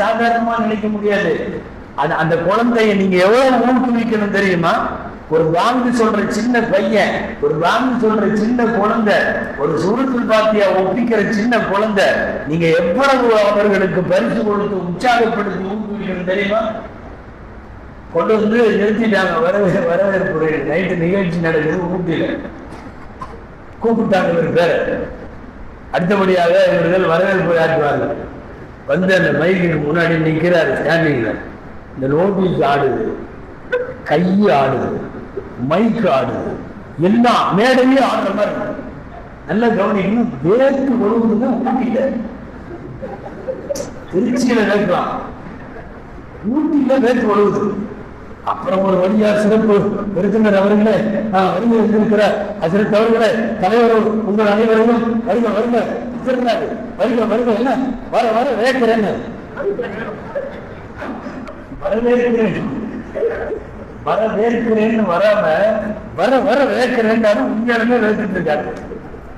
சாதாரணமா நினைக்க முடியாது. அது அந்த குழந்தைய நீங்க எவ்வளவு ஊக்குவிக்கணும் தெரியுமா? ஒரு வாங்கு சொல்ற சின்ன பையன் ஒரு வாங்கு சொல்ற சின்ன குழந்தை ஒரு சுருத்தில் பாத்தியா ஒப்பிக்கிற சின்ன குழந்தை நீங்க எவ்வளவு அவர்களுக்கு பரிசு கொடுத்து உற்சாகப்படுத்தி ஊக்குவிக்கணும் தெரியுமா? கொண்டு வந்து நிறுத்திட்டாங்க. வரவே வரவேற்பு நைட்டு நிகழ்ச்சி நடக்குது ஊட்டியில. கூப்பிட்டாங்க இவர் பேர். அடுத்தபடியாக இவர்கள் வரவேற்பு ஆற்றுவார்கள் வந்து அந்த மைக்கு முன்னாடி நிற்கிறாரு ஸ்டாண்டிங்ல இந்த நோட்டீஸ் ஆடுது. கை ஆடுது. மைக் ஆடுது. எல்லாம் மேடையே ஆடுற மாதிரி நல்ல நல்லா கவனிக்கணும் வேர்த்து ஒழுகுதுங்க ஊட்டியில. திருச்சியில கேட்கலாம் ஊட்டியில வேர்த்து ஒழுகுது அப்புறம் ஒரு வழியா சிறப்பு விருந்தினர் அவர்களே நான் வருகை வந்திருக்கிற அசிரத் அவர்களே தலைவர் உங்கள் அனைவரையும் வருக வருக வச்சிருந்தாரு வருக வருக என்ன வர வர வேக்கிறேன்னு வரவேற்கிறேன். வரவேற்கிறேன்னு வராம வர வர வேக்கிறேன்னு உண்மையாலுமே வேத்துட்டு இருக்காரு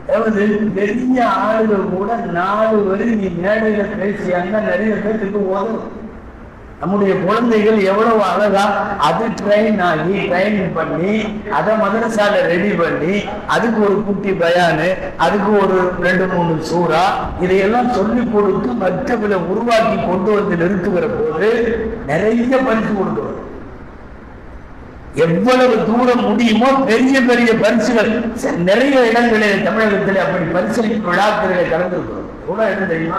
அதாவது பெரிய ஆளுகள் கூட நாலு வரி நீ மேடையில பேசியாங்கன்னா நிறைய பேருக்கு ஓதும் நம்முடைய குழந்தைகள் எவ்வளவு அழகா அது ட்ரெயின் ஆகி ட்ரைனிங் பண்ணி அதை மதரசால ரெடி பண்ணி அதுக்கு ஒரு குட்டி பயானு அதுக்கு ஒரு ரெண்டு மூணு சூறா இதையெல்லாம் சொல்லி கொடுத்து மற்றவர்களை உருவாக்கி கொண்டு வந்து நிறுத்துகிற போது நிறைய பரிசு கொடுக்கிறோம் எவ்வளவு தூரம் முடியுமோ பெரிய பெரிய பரிசுகள். நிறைய இடங்களில் தமிழகத்தில் அப்படி பரிசளிப்பு விழாக்களை கலந்துருக்கிறோம். எவ்வளவு இடம் தெரியுமா?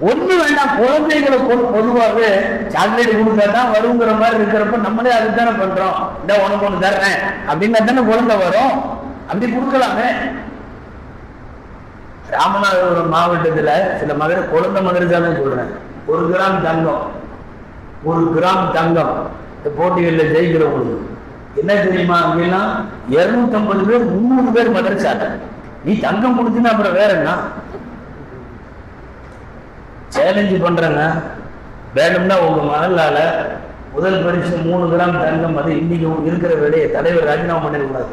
ஒண்ணு வேண்டாம் குழந்தைகளை பொ- பொதுவாகவே சாக்லேட் கொடுத்தா தான் வருங்கிற மாதிரி இருக்கிறப்ப நம்மளே அதுதானே பண்றோம். இந்த உனக்கு ஒண்ணு தர்றேன். அப்படின்னா தானே குழந்தை வரும். அப்படி கொடுக்கலாமே. ராமநாதபுரம் மாவட்டத்துல சில மதுரை குழந்தை மதுரை தான் சொல்றேன். ஒரு கிராம் தங்கம். ஒரு கிராம் தங்கம். இந்த போட்டிகளில் ஜெயிக்கிறவங்களுக்கு. என்ன தெரியுமா அப்படின்னா இருநூத்தி ஐம்பது பேர் முந்நூறு பேர் மதரசாட்ட நீ தங்கம் கொடுத்தீங்கன்னா அப்புறம் வேற என்ன? சேலஞ்சு பண்றேங்க. வேணும்னா உங்க மகளால முதல் பரிசு மூணு கிராம் தங்கம் அது இன்னைக்கு இருக்கிற வேலையை தலைவர் ராஜினாமா பண்ணிடக்கூடாது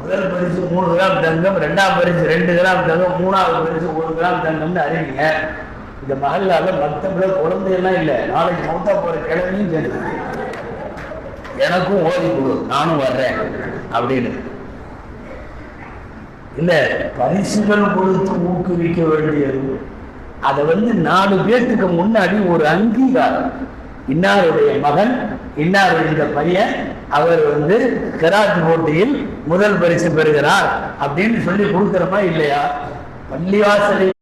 முதல் பரிசு மூணு கிராம் தங்கம் ரெண்டாம் பரிசு ரெண்டு கிராம் தங்கம் மூணாவது பரிசு ஒரு கிராம் தங்கம்னு அறிவிங்க. இந்த மகளால மற்ற குழந்தையெல்லாம் இல்லை. நாளைக்கு மௌத்தா போற கிழமையும் சேர்ந்து எனக்கும் ஓதி கொடு. நானும் வர்றேன். அப்படின்னு. இல்லை பரிசுகள் கொடுத்து ஊக்குவிக்க வேண்டியது. அதை வந்து நாலு பேர்த்துக்கு முன்னாடி ஒரு அங்கீகாரம். இன்னாருடைய மகன் இன்னார் இந்த பையன் அவர் வந்து கராத்து போட்டியில் முதல் பரிசு பெறுகிறார் அப்படின்னு சொல்லி கொடுக்குறமா இல்லையா? பள்ளிவாசலை